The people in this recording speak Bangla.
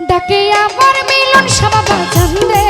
ডাকে আমার মিলন শ্যামাবা চান্দে